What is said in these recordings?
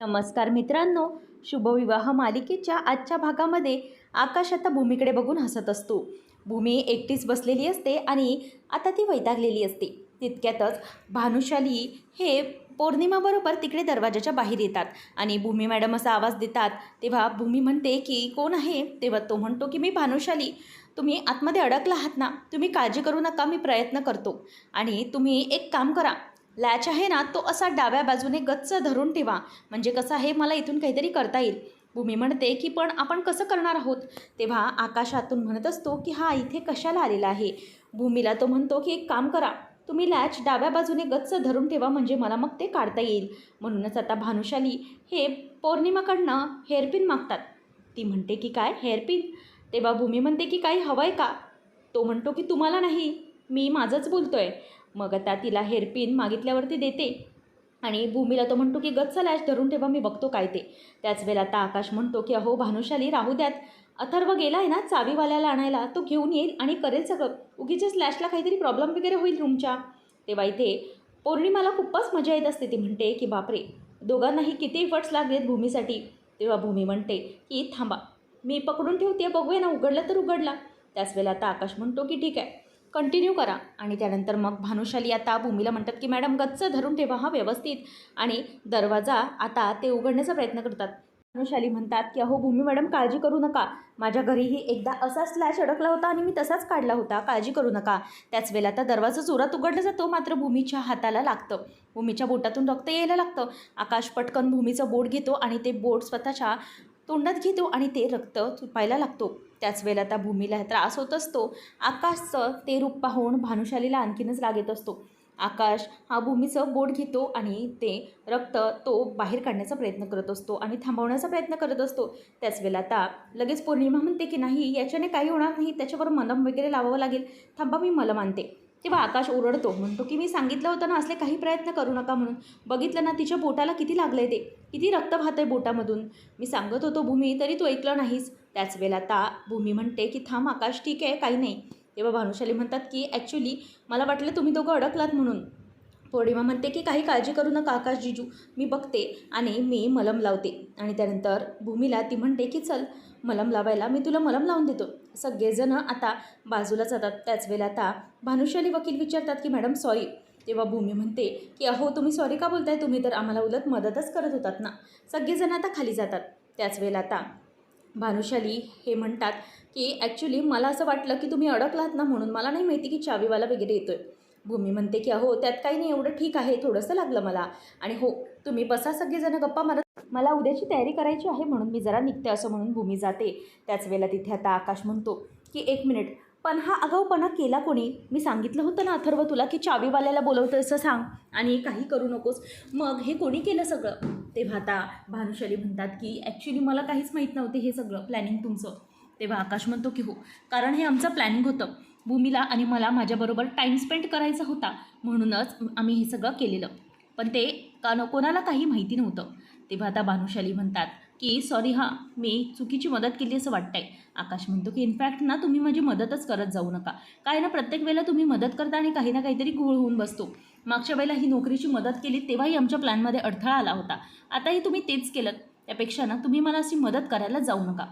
नमस्कार मित्रांनो शुभविवाह मालिकेच्या आजच्या भागामध्ये आकाश आता भूमीकडे बघून हसत असतो. भूमी एकटीच बसलेली असते आणि आता ती वैतागलेली असते. तितक्यातच भानुशाली हे पौर्णिमाबरोबर तिकडे दरवाजाच्या बाहेर येतात आणि भूमी मॅडम असा आवाज देतात. तेव्हा भूमी म्हणते की कोण आहे? तेव्हा तो म्हणतो की मी भानुशाली. तुम्ही आतमध्ये अडकला आहात ना. तुम्ही काळजी करू नका. मी प्रयत्न करतो. आणि तुम्ही एक काम करा. लॅच आहे ना तो असा डाव्या बाजूने गच्च धरून ठेवा. म्हणजे कसं आहे मला इथून काहीतरी करता येईल. भूमी म्हणते की पण आपण कसं करणार आहोत? तेव्हा आकाशातून म्हणत असतो की हा इथे कशाला आलेला आहे? भूमीला तो म्हणतो की एक काम करा. तुम्ही लॅच डाव्या बाजूने गच्च धरून ठेवा म्हणजे मला मग ते काढता येईल. म्हणूनच आता भानुशाली हे पौर्णिमाकडनं हेअरपिन मागतात. ती म्हणते की काय? हेअरपिन? तेव्हा भूमी म्हणते की काही हवं आहे का? तो म्हणतो की तुम्हाला नाही. मी माझंच बोलतो आहे मग आता तिला हेरपिन मागितल्यावरती देते. आणि भूमीला तो म्हणतो की गच्चा लॅश धरून ठेवा मी बघतो काय ते. त्याच वेळेला आता आकाश म्हणतो की अहो भानुशाली राहू द्यात. अथर्व गेला आहे ना चावीवाल्याला आणायला तो घेऊन येईल आणि करेल सगळं. उगीच्याच लॅशला काहीतरी प्रॉब्लेम वगैरे होईल रूमच्या तेव्हा इथे पौर्णिमाला खूपच मजा येत असते ती म्हणते की बापरे दोघांनाही किती इफर्ट्स लागलेत भूमीसाठी. तेव्हा भूमी म्हणते की थांबा मी पकडून ठेवते बघूया ना उघडलं तर उघडला. त्याच वेळेला आता आकाश म्हणतो की ठीक आहे कंटिन्यू करा. आणि त्यानंतर मग भानुशाली आता भूमीला म्हणतात की मॅडम गच्च धरून ठेवा हा व्यवस्थित. आणि दरवाजा आता ते उघडण्याचा प्रयत्न करतात. भानुशाली म्हणतात की अहो भूमी मॅडम काळजी करू नका. माझ्या घरीही एकदा असाच स्लॅश अडकला होता आणि मी तसाच काढला होता. काळजी करू नका. त्याच वेळेला आता दरवाजा जोरात उघडला जातो मात्र भूमीच्या हाताला लागतं. भूमीच्या बोटातून रक्त यायला लागतं. आकाश पटकन भूमीचं बोट घेतो आणि ते बोट स्वतःच्या तोंडात घेतो आणि ते रक्त चुपायला लागतो. त्याच वेळेला त्या भूमीला त्रास होत असतो. आकाशचं ते रूप पाहून भानुशालीला आणखीनच राग येत असतो. आकाश हा भूमीचं बोट घेतो आणि ते रक्त तो बाहेर काढण्याचा प्रयत्न करत असतो आणि थांबवण्याचा प्रयत्न करत असतो. त्याच वेळेला आता लगेच पौर्णिमा म्हणते की नाही याच्याने काही होणार नाही त्याच्यावर मलम वगैरे लावावं लागेल. थांबा मी मलम आणते. तेव्हा आकाश ओरडतो. म्हणतो की मी सांगितलं होतं ना असले काही प्रयत्न करू नका म्हणून. बघितलं ना तिच्या बोटाला किती लागलं आहे ते. किती रक्त वाहत आहे बोटामधून. मी सांगत होतो भूमी तरी तू ऐकलं नाहीस. त्याच वेळेला ता भूमी म्हणते की थांब आकाश ठीक आहे काही नाही. तेव्हा भानुशाली म्हणतात की ॲक्च्युली मला वाटलं तुम्ही दोघं अडकलात म्हणून. पौर्णिमा म्हणते की काही काळजी करू नका आकाश जिजू मी बघते आणि मी मलम लावते. आणि त्यानंतर भूमीला ती म्हणते की चल मलम लावायला मी तुला मलम लावून देतो. सगळेजणं आता बाजूला जातात. त्याच वेळेला आता भानुशाली वकील विचारतात की मॅडम सॉरी तेव्हा भूमी म्हणते की अहो तुम्ही सॉरी का बोलताय? तुम्ही तर आम्हाला उलट मदतच करत होतात ना. सगळेजण आता खाली जातात. त्याच वेळेला आता भानुशाली हे म्हणतात की ॲक्च्युली मला असं वाटलं की तुम्ही अडकलात ना म्हणून. मला नाही माहिती की चावीवाला वगैरे येतो आहे भूमी म्हणते की अहो त्यात काही नाही एवढं ठीक आहे थोडंसं लागलं मला. आणि हो तुम्ही बसा सगळेजण गप्पा मारत. मला उद्याची तयारी करायची आहे म्हणून मी जरा निघते असं म्हणून भूमी जाते. त्याच वेळेला तिथे आता आकाश म्हणतो की एक मिनिट पण हा आगाऊपणा केला कोणी? मी सांगितलं होतं ना अथर्व तुला की चावीवाल्याला बोलवतं असं सांग. आणि काही करू नकोस. मग हे कोणी केलं सगळं? तेव्हा आता भानुशाली म्हणतात की ॲक्च्युली मला काहीच माहीत नव्हते हे सगळं प्लॅनिंग तुमचं. तेव्हा आकाश म्हणतो की हो कारण हे आमचं प्लॅनिंग होतं. भूमीला आणि मला माझ्याबरोबर टाईम स्पेंड करायचा होता म्हणूनच आम्ही हे सगळं केलेलं. पण ते का न कोणाला काही माहिती नव्हतं. तेव्हा आता भानुशाली म्हणतात की सॉरी हां मी चुकीची मदत केली असं वाटतंय. आकाश म्हणतो की इनफॅक्ट ना तुम्ही माझी मदतच करत जाऊ नका. काय ना प्रत्येक वेळेला तुम्ही मदत करता आणि काही ना काहीतरी घोळ होऊन बसतो. मागच्या वेळेला ही नोकरीची मदत केली तेव्हाही आमच्या प्लॅनमध्ये अडथळा आला होता. आताही तुम्ही तेच केलं त्यापेक्षा ना तुम्ही मला अशी मदत करायला जाऊ नका.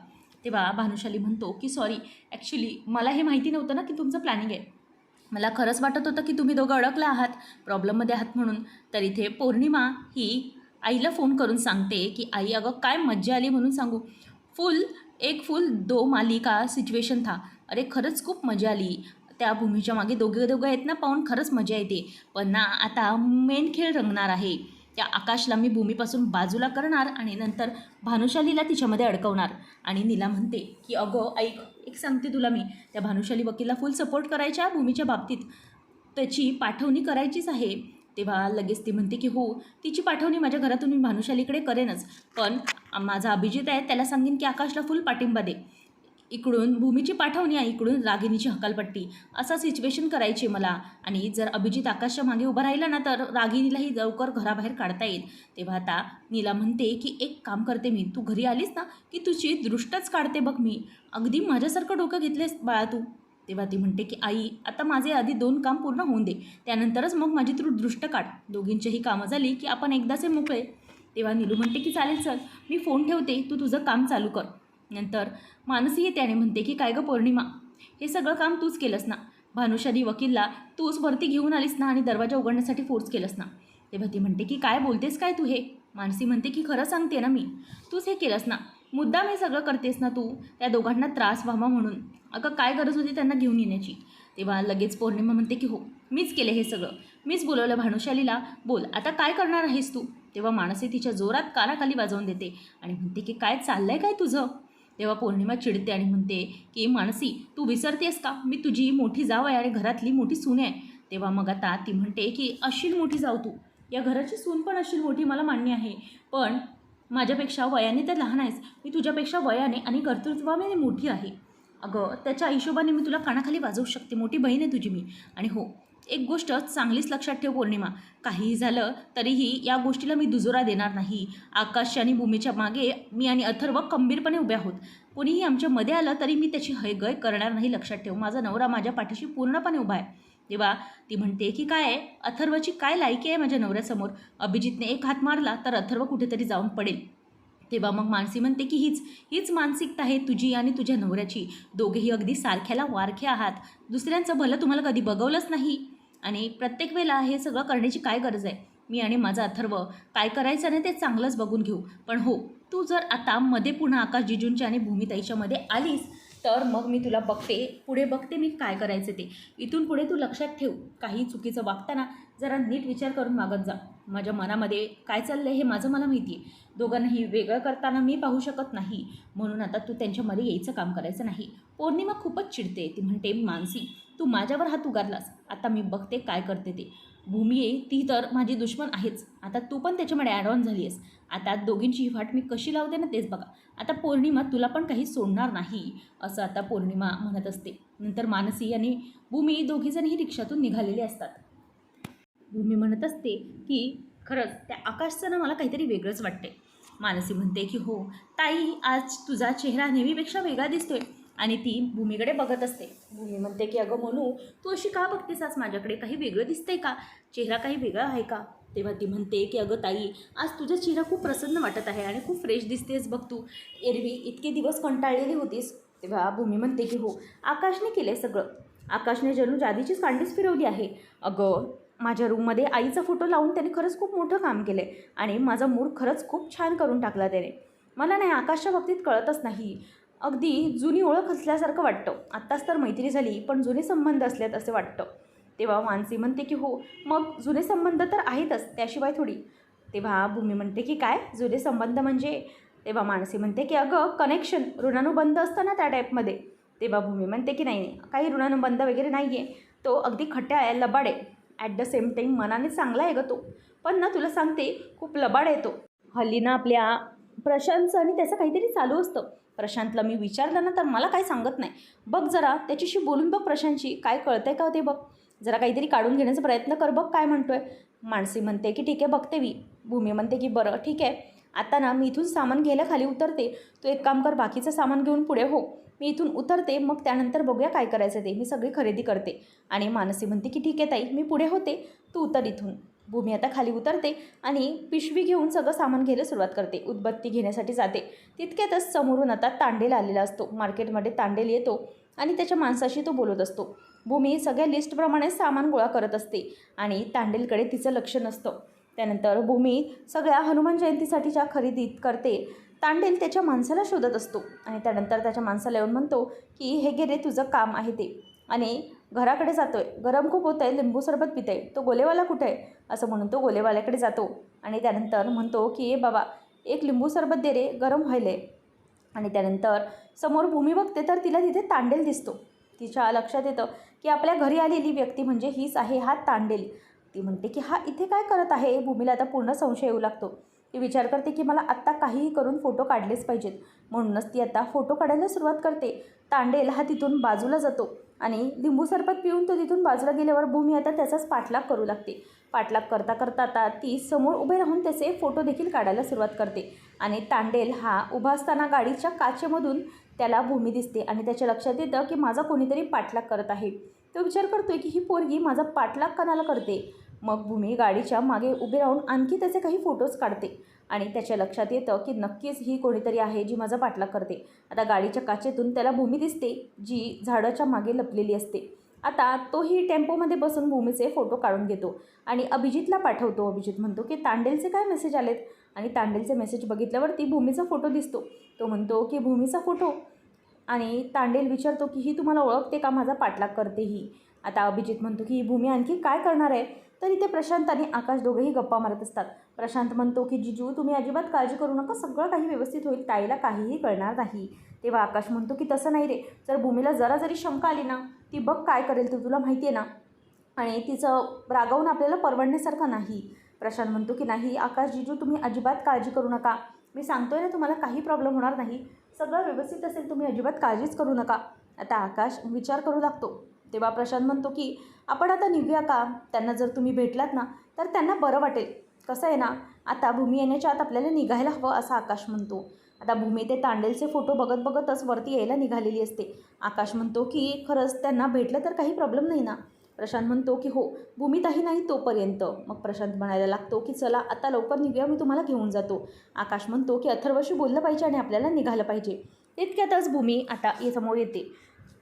तेव्हा भानुशाली म्हणतो की सॉरी ॲक्च्युली मला हे माहिती नव्हतं ना की तुमचं प्लॅनिंग आहे. मला खरंच वाटत होतं की तुम्ही दोघं अडकला आहात प्रॉब्लेममध्ये आहात म्हणून. तर इथे पौर्णिमा ही आईला फोन करून सांगते की आई अगं काय मज्जा आली म्हणून सांगू. फुल एक फुल दो मालिका सिच्युएशन था. अरे खरंच खूप मजा आली. त्या भूमीच्या मागे दोघे दोघं आहेत ना पाहून खरंच मजा येते. पण ना आता मेन खेळ रंगणार आहे. त्या आकाशला मी भूमीपासून बाजूला करणार आणि नंतर भानुशालीला तिच्यामध्ये अडकवणार. आणि नीला म्हणते की अगं ऐक एक सांगते तुला मी. त्या भानुशाली वकीलला फुल सपोर्ट करायच्या भूमीच्या बाबतीत. त्याची पाठवणी करायचीच आहे. तेव्हा लगेच ती म्हणते की हो तिची पाठवणी माझ्या घरातून मी भानुशालीकडे करेनच. पण माझा अभिजित आहे त्याला सांगेन की आकाशला फुल पाठिंबा दे. इकडून भूमीची पाठवणी आहे इकडून रागिनीची हकालपट्टी. असा सिच्युएशन करायची मला. आणि जर अभिजित आकाशच्या मागे उभं राहिला ना तर रागिनीलाही लवकर घराबाहेर काढता येईल. तेव्हा आता नीला म्हणते की एक काम करते मी. तू घरी आलीस ना की तुझी दृष्टच काढते बघ मी. अगदी माझ्यासारखं डोकं घेतलेस बाळा तू. तेव्हा ती म्हणते की आई आता माझे आधी दोन काम पूर्ण होऊन दे. त्यानंतरच मग माझी तू दृष्ट काढ. दोघींचीही कामं झाली की आपण एकदाचे मोकळे. तेव्हा नीलू म्हणते की चालेल चल. मी फोन ठेवते. तू तुझं काम चालू कर. नंतर मानसी त्याने म्हणते की काय गं पौर्णिमा? हे सगळं काम तूच केलंस ना? भानुशाली वकीलला तूच भरती घेऊन आलीस ना आणि दरवाजा उघडण्यासाठी फोर्स केलंस ना? तेव्हा ती म्हणते की काय बोलतेस काय तू हे? मानसी म्हणते की खरं सांगते ना मी. तूच हे केलंस ना? मुद्दाम हे सगळं करतेस ना तू? त्या दोघांना त्रास व्हावा म्हणून. अगं काय गरज होती त्यांना घेऊन येण्याची? तेव्हा लगेच पौर्णिमा म्हणते की हो मीच केले हे सगळं. मीच बोलवलं भानुशालीला. बोल आता काय करणार आहेस तू? तेव्हा मानसी तिच्या जोरात कानाखाली वाजवून देते आणि म्हणते की काय चाललंय काय तुझं? तेव्हा पौर्णिमा चिडते आणि म्हणते की मानसी तू विसरतेस का? मी तुझी मोठी जाव आहे आणि घरातली मोठी सून आहे. तेव्हा मग आता ती म्हणते की अशील मोठी जाऊ तू. या घराची सून पण अशील मोठी मला मान्य आहे. पण माझ्यापेक्षा वयाने तर लहान आहेस. मी तुझ्यापेक्षा वयाने आणि कर्तृत्वाने मोठी आहे. अगं त्याच्या हिशोबाने मी तुला कानाखाली वाजवू शकते. मोठी बहीण आहे तुझी मी. आणि हो एक गोष्ट चांगलीच लक्षात ठेव पौर्णिमा. काहीही झालं तरीही या गोष्टीला मी दुजोरा देणार नाही. आकाश आणि भूमीच्या मागे मी आणि अथर्व खंबीरपणे उभे आहोत. कोणीही आमच्या मध्ये आलं तरी मी त्याची हयगय करणार नाही लक्षात ठेव. माझा नवरा माझ्या पाठीशी पूर्णपणे उभा आहे. तेव्हा ती म्हणते की काय आहे? अथर्वची काय लायकी आहे माझ्या नवऱ्यासमोर? अभिजितने एक हात मारला तर अथर्व कुठेतरी जाऊन पडेल. तेव्हा मग मानसी म्हणते की हीच हीच मानसिकता आहे तुझी आणि तुझ्या नवऱ्याची. दोघेही अगदी सारख्याला वारखे आहात. दुसऱ्यांचं भलं तुम्हाला कधी बघवलंच नाही. आणि प्रत्येक वेळेला हे सगळं करण्याची काय गरज आहे? मी आणि माझा अथर्व काय करायचं नाही ते चांगलंच बघून घेऊ. पण हो तू जर आता मध्ये पुन्हा आकाश जिजूंच्या आणि भूमिताईच्या मध्ये आलीस तर मग मी तुला बघते. पुढे बघते मी काय करायचं ते. इथून पुढे तू लक्षात ठेव. काही चुकीचं वागताना जरा नीट विचार करून मागत जा. माझ्या मनामध्ये काय चाललं आहे हे माझं मला माहिती आहे दोघांनाही वेगळं करताना मी पाहू शकत नाही. म्हणून आता तू त्यांच्यामध्ये यायचं काम करायचं नाही. पौर्णिमा खूपच चिडते ती म्हणते मानसी तू माझ्यावर हात उगारलास. आता मी बघते काय करते ते. भूमी आहे ती तर माझी दुश्मन आहेच. आता तू पण त्याच्यामध्ये ॲड ऑन झाली आहेस आता दोघींची वाट मी कशी लावते ना तेच बघा. आता पौर्णिमा तुला पण काही सोडणार नाही असं आता पौर्णिमा म्हणत असते. नंतर मानसी आणि भूमी दोघीजणही रिक्षातून निघालेले असतात. भूमी म्हणत असते की खरंच त्या आकाशचं ना मला काहीतरी वेगळंच वाटते मानसी म्हणते की हो ताई आज तुझा चेहरा नेहमीपेक्षा वेगळा दिसतोय. आणि ती भूमीकडे बघत असते. भूमी म्हणते की अगं म्हणू तू अशी का बघतेस आज माझ्याकडे? काही वेगळं दिसतंय का? चेहरा काही वेगळा आहे का? तेव्हा ती म्हणते की अगं ताई आज तुझा चेहरा खूप प्रसन्न वाटत आहे आणि खूप फ्रेश दिसतेस बघ तू. एरवी इतके दिवस कंटाळलेली होतीस. तेव्हा भूमी म्हणते की हो आकाशने केलं सगळं. आकाशने जणू जादीचीच कांडीच फिरवली आहे. अगं माझ्या रूममध्ये आईचा फोटो लावून त्याने खरंच खूप मोठं काम केलं आहे आणि माझा मूड खरंच खूप छान करून टाकला त्याने. मला नाही आकाशच्या बाबतीत कळतच नाही. अगदी जुनी ओळख असल्यासारखं वाटतं. आत्ताच तर मैत्री झाली पण जुने संबंध असल्यात असे वाटतं. तेव्हा मानसी म्हणते की हो मग जुने संबंध तर आहेतच त्याशिवाय थोडी. तेव्हा भूमी म्हणते की काय? जुने संबंध म्हणजे? तेव्हा मानसी म्हणते की अगं कनेक्शन ऋणानुबंध असतं ना त्या टाईपमध्ये तेव्हा भूमी म्हणते की नाही नाही काही ऋणानुबंध वगैरे नाही आहे तो अगदी खट्या आहे लबाड आहे. ॲट द सेम टाईम मनाने चांगला आहे गं तो. पण ना तुला सांगते खूप लबाड आहे तो. हल्ली ना आपल्या प्रशांतचं आणि त्याचं काहीतरी चालू असतं. प्रशांतला मी विचारलं ना तर मला काय सांगत नाही. बघ जरा त्याच्याशी बोलून बघ प्रशांतशी. काय कळतंय का ते बघ. जरा काहीतरी काढून घेण्याचा प्रयत्न कर बघ काय म्हणतोय. मानसी म्हणते की ठीक आहे बघते मी. भूमी म्हणते की बरं ठीक आहे. आता ना मी इथून सामान घ्यायला खाली उतरते. तू एक काम कर बाकीचं सामान घेऊन पुढे हो. मी इथून उतरते मग त्यानंतर बघूया काय करायचं ते. मी सगळी खरेदी करते. आणि मानसी म्हणते की ठीक आहे ताई मी पुढे होते. तू उतर इथून. भूमी आता खाली उतरते आणि पिशवी घेऊन सगळं सामान घ्यायला सुरुवात करते. उदबत्ती घेण्यासाठी जाते. तितक्यातच समोरून आता तांडेल आलेला असतो. मार्केटमध्ये तांडेल येतो आणि त्याच्या माणसाशी तो बोलत असतो. भूमी सगळ्या लिस्टप्रमाणे सामान गोळा करत असते आणि तांडेलकडे तिचं लक्ष नसतं. त्यानंतर भूमी सगळ्या हनुमान जयंतीसाठीच्या खरेदीत करते तांडेल त्याच्या माणसाला शोधत असतो. आणि त्यानंतर त्याच्या माणसाला येऊन म्हणतो की हे गे रे तुझं काम आहे ते. आणि घराकडे जातो आहे गरम खूप होतं आहे लिंबू सरबत पित आहे तो गोलेवाला कुठे आहे? असं म्हणून तो गोलेवाल्याकडे जातो. आणि त्यानंतर म्हणतो की ए बाबा एक लिंबू सरबत दे रे गरम व्हायले आणि त्यानंतर समोर भूमी बघते तर तिला तिथे तांडेल दिसतो. तिच्या लक्षात येतं की आपल्या घरी आलेली व्यक्ती म्हणजे हीच आहे हा तांडेल. ती म्हणते की हा इथे काय करत आहे? भूमीला आता पूर्ण संशय येऊ लागतो. ती विचार करते की मला आत्ता काहीही करून फोटो काढलेच पाहिजेत. म्हणूनच ती आता फोटो काढायला सुरुवात करते. तांडेल हा तिथून बाजूला जातो आणि लिंबू सरबत पिऊन तो तिथून बाजूला गेल्यावर भूमी आता त्याचाच पाठलाग करू लागते. पाठलाग करता करता आता ती समोर उभे राहून त्याचे फोटो देखील काढायला सुरुवात करते आणि तांडेल हा उभा असताना गाडीच्या काचेमधून त्याला भूमी दिसते आणि त्याच्या लक्षात येतं की माझा कोणीतरी पाठलाग करत आहे. तो विचार करतोय की ही पोरगी माझा पाठलाग कणाला करते. मग भूमी गाडीच्या मागे उभे राहून आणखी त्याचे काही फोटोज काढते. आणि त्याच्या लक्षात येतं की नक्कीच ही कोणीतरी आहे जी माझा पाठलाग करते. आता गाडीच्या काचेतून त्याला भूमी दिसते जी झाडाच्या मागे लपलेली असते. आता तोही टेम्पोमध्ये बसून भूमीचे फोटो काढून घेतो. आणि अभिजितला पाठवतो. अभिजित म्हणतो की तांडेलचे काय मेसेज आलेत? आणि तांडेलचे मेसेज बघितल्यावरती भूमीचा फोटो दिसतो. तो म्हणतो की भूमीचा फोटो आणि तांडेल विचारतो की ही तुम्हाला ओळखते का? माझा पाठलाग करते ही. आता अभिजित म्हणतो की ही भूमी आणखी काय करणार आहे? तर इथे प्रशांत आणि आकाश दोघेही गप्पा मारत असतात. प्रशांत म्हणतो की जिजू तुम्ही अजिबात काळजी करू नका. सगळं काही व्यवस्थित होईल. ताईला काहीही कळणार नाही. तेव्हा आकाश म्हणतो की तसं नाही रे. जर भूमीला जरा जरी शंका आली ना ती बघ काय करेल तू. तुला माहिती आहे ना आणि तिचं रागावून आपल्याला परवडण्यासारखं नाही. प्रशांत म्हणतो की नाही आकाश जिजू तुम्ही अजिबात काळजी करू नका. मी सांगतोय ना तुम्हाला काही प्रॉब्लेम होणार नाही. सगळं व्यवस्थित असेल तुम्ही अजिबात काळजीच करू नका. आता आकाश विचार करू लागतो. तेव्हा प्रशांत म्हणतो की आपण आता निघूया का? त्यांना जर तुम्ही भेटलात ना तर त्यांना बरं वाटेल. कसं आहे ना आता भूमी येण्याच्या आत आपल्याला निघायला हवं असं आकाश म्हणतो. आता भूमी ते तांडेलचे फोटो बघत बघतच वरती यायला निघालेली असते. आकाश म्हणतो की खरंच त्यांना भेटलं तर काही प्रॉब्लेम नाही ना? प्रशांत म्हणतो की हो भूमिताही नाही तोपर्यंत. मग प्रशांत म्हणायला लागतो की चला आता लवकर निघूया मी तुम्हाला घेऊन जातो. आकाश म्हणतो की अथर्वशी बोललं पाहिजे आणि आपल्याला निघालं पाहिजे. तितक्यातच भूमी आता समोर येते.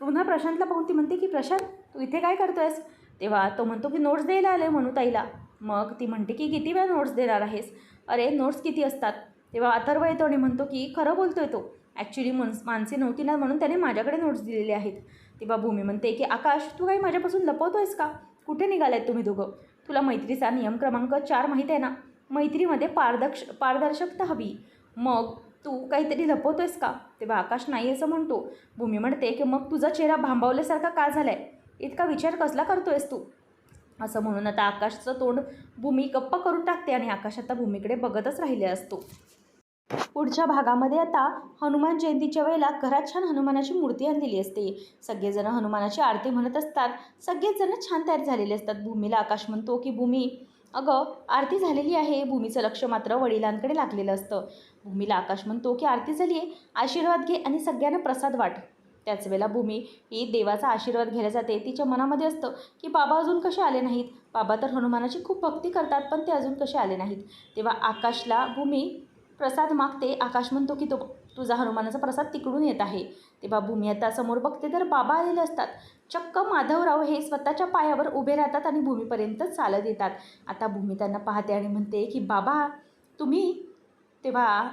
पुन्हा प्रशांतला पाहून ती म्हणते की प्रशांत तू इथे काय करतोयस? तेव्हा तो म्हणतो की नोट्स द्यायला आले म्हणू ताईला मग ती म्हणते की किती वेळा नोट्स देणार आहेस? अरे नोट्स किती असतात? तेव्हा अथर्व येतो आणि म्हणतो की खरं बोलतोय तो. ॲक्च्युली मनस माणसे नव्हती ना म्हणून त्याने माझ्याकडे नोट्स दिलेले आहेत. तेव्हा भूमी म्हणते की आकाश तू काही माझ्यापासून लपवतोयस का? कुठे निघालायत तुम्ही दोघं? तुला मैत्रीचा नियम क्रमांक चार माहीत आहे ना? मैत्रीमध्ये पारदर्श पारदर्शकता हवी. मग तू काहीतरी लपवतोयस का? तेव्हा आकाश नाही असं म्हणतो. भूमी म्हणते की मग तुझा चेहरा भांबावल्यासारखा का झाला आहे इतका विचार कसला करतोयस तू? असं म्हणून आता आकाशचं तोंड भूमी गप्प करून टाकते आणि आकाश आता भूमीकडे बघतच राहिले असतो. पुढच्या भागामध्ये आता हनुमान जयंतीच्या वेळेला घरात छान हनुमानाची मूर्ती आणलेली असते. सगळेजण हनुमानाची आरती म्हणत असतात. सगळेजण छान तयार झालेले असतात. भूमीला आकाश म्हणतो की भूमी अगं आरती झालेली आहे. भूमीचं लक्ष मात्र वडिलांकडे लागलेलं असतं. भूमीला आकाश म्हणतो की आरती झाली आहे आशीर्वाद घे आणि सगळ्यांना प्रसाद वाट. त्याच वेळेला भूमी ही देवाचा आशीर्वाद घ्यायला जाते. तिच्या मनामध्ये असतं की बाबा अजून कसे आले नाहीत? बाबा तर हनुमानाची खूप भक्ती करतात पण ते अजून कसे आले नाहीत? तेव्हा आकाशला भूमी प्रसाद मागते. आकाश म्हणतो की तो तुझा हनुमानाचा प्रसाद तिकडून येत आहे. तेव्हा भूमी आता समोर बघते तर बाबा आलेले असतात. चक्क माधवराव हे स्वतःच्या पायावर उभे राहतात आणि भूमीपर्यंत चालत येतात. आता भूमी त्यांना पाहते आणि म्हणते की बाबा तुम्ही तेव्हा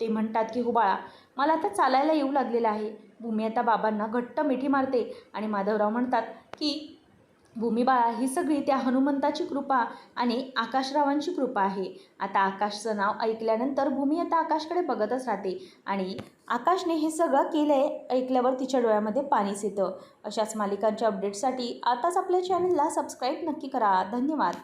ते म्हणतात की हो बाळा मला आता चालायला येऊ लागलेलं आहे. भूमी आता बाबांना घट्ट मिठी मारते आणि माधवराव म्हणतात की भूमी बाळा ही सगळी त्या हनुमंताची कृपा आणि आकाशरावांची कृपा आहे. आता आकाशचं नाव ऐकल्यानंतर भूमी आता आकाशकडे बघतच राहते आणि आकाशने हे सगळं केलं आहे ऐकल्यावर तिच्या डोळ्यामध्ये पाणीच येतं. अशाच मालिकांच्या अपडेटसाठी आताच आपल्या चॅनलला सबस्क्राईब नक्की करा. धन्यवाद.